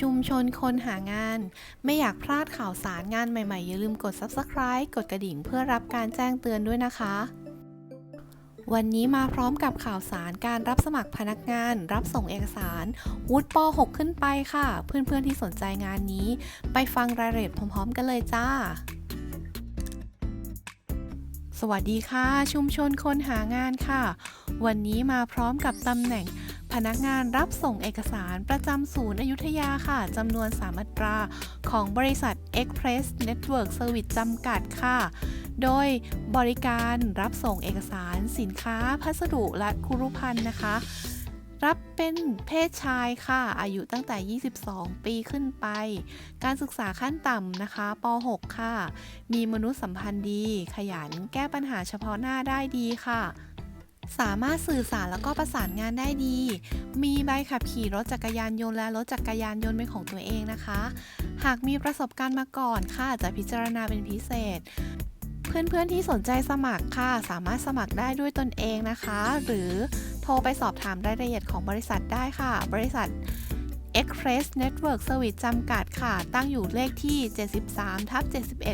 ชุมชนคนหางาน ไม่อยากพลาดข่าวสารงานใหม่ๆ อย่าลืมกด Subscribe กดกระดิ่งเพื่อรับการแจ้งเตือนด้วยนะคะ วันนี้มาพร้อมกับข่าวสารการรับสมัครพนักงาน รับส่งเอกสารวุฒิป .6 ขึ้นไปค่ะ เพื่อนๆที่สนใจงานนี้ ไปฟังรายละเอียดพร้อม ๆ กันเลยจ้าสวัสดีค่ะ ชุมชนคนหางานค่ะ วันนี้มาพร้อมกับตำแหน่ง พนักงานรับส่งเอกสารประจำศูนย์อยุธยาค่ะจำนวน 3 อัตรา ของบริษัท Express Network Service จำกัดค่ะ โดยบริการรับส่งเอกสารสินค้า พัสดุและคุรุภัณฑ์นะคะ รับเป็นเพศชายค่ะ อายุตั้งแต่ 22 ปีขึ้นไป การศึกษาขั้นต่ำนะคะป .6 ค่ะ มีมนุษยสัมพันธ์ดี ขยัน แก้ปัญหาเฉพาะหน้าได้ดีค่ะ สามารถสื่อสารแล้วก็ประสานงานได้ดี มีใบขับขี่รถจักรยานยนต์และรถจักรยานยนต์เป็นของตัวเองนะคะ หากมีประสบการณ์มาก่อนค่ะจะพิจารณาเป็นพิเศษ เพื่อนๆที่สนใจสมัครค่ะ สามารถสมัครได้ด้วยตนเองนะคะ หรือโทรไปสอบถามรายละเอียดของบริษัทได้ค่ะ บริษัท Express Network Service จำกัดค่ะ ตั้งอยู่เลขที่ 73ทับ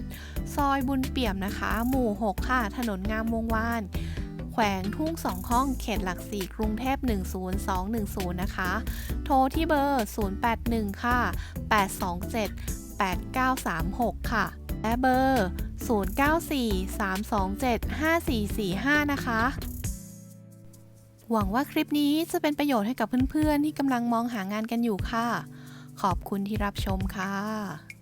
71 ซอยบุญเปี่ยมนะคะ หมู่ 6 ค่ะ ถนนงามวงวาน แขวงทุ่งสองห้องเขตหลักสี่กรุงเทพ10210 นะคะ โทรที่เบอร์ 081 ค่ะ 827 8936 ค่ะ และเบอร์ 094 327 5445 นะคะ หวังว่าคลิปนี้จะเป็นประโยชน์ให้กับเพื่อนๆ ที่กำลังมองหางานกันอยู่ค่ะ ขอบคุณที่รับชมค่ะ